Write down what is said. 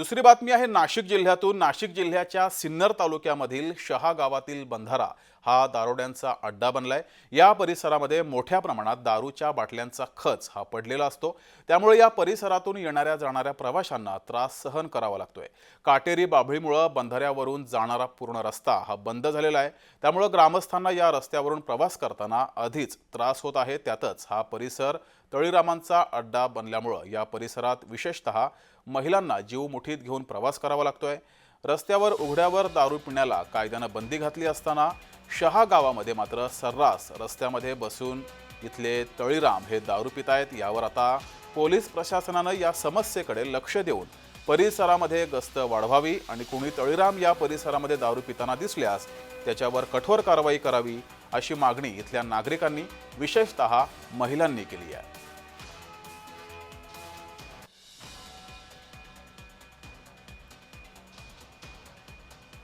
दुसरी बातमी आहे नाशिक जिल्ह्यातून नाशिक जिल्ह्याच्या सिन्नर तालुक्यामधील शहा गावातील बंधारा हा दारोड्यांचा अड्डा बनलाय. या परिसरामध्ये मोठ्या प्रमाणात दारूच्या बाटल्यांचा खच हा पडलेला असतो. त्यामुळे या परिसरातून येणाऱ्या जाणाऱ्या प्रवाशांना त्रास सहन करावा लागतोय. काटेरी बाभळीमुळं बंधाऱ्यावरून जाणारा पूर्ण रस्ता हा बंद झालेला आहे. त्यामुळं ग्रामस्थांना या रस्त्यावरून प्रवास करताना आधीच त्रास होत आहे. त्यातच हा परिसर तळीरामांचा अड्डा बनल्यामुळं या परिसरात विशेषतः महिलांना जीव मुठीत घेऊन प्रवास करावा लागतोय. रस्त्यावर उघड्यावर दारू पिण्याला कायद्यानं बंदी घातली असताना शहा गावामध्ये मात्र सर्रास रस्त्यामध्ये बसून इथले तळीराम हे दारू पितायत. यावर आता पोलीस प्रशासनानं या समस्येकडे लक्ष देऊन परिसरामध्ये गस्त वाढवावी आणि कुणी तळीराम या परिसरामध्ये दारू पिताना दिसल्यास त्याच्यावर कठोर कारवाई करावी अशी मागणी इथल्या नागरिकांनी विशेषतः महिलांनी केली आहे.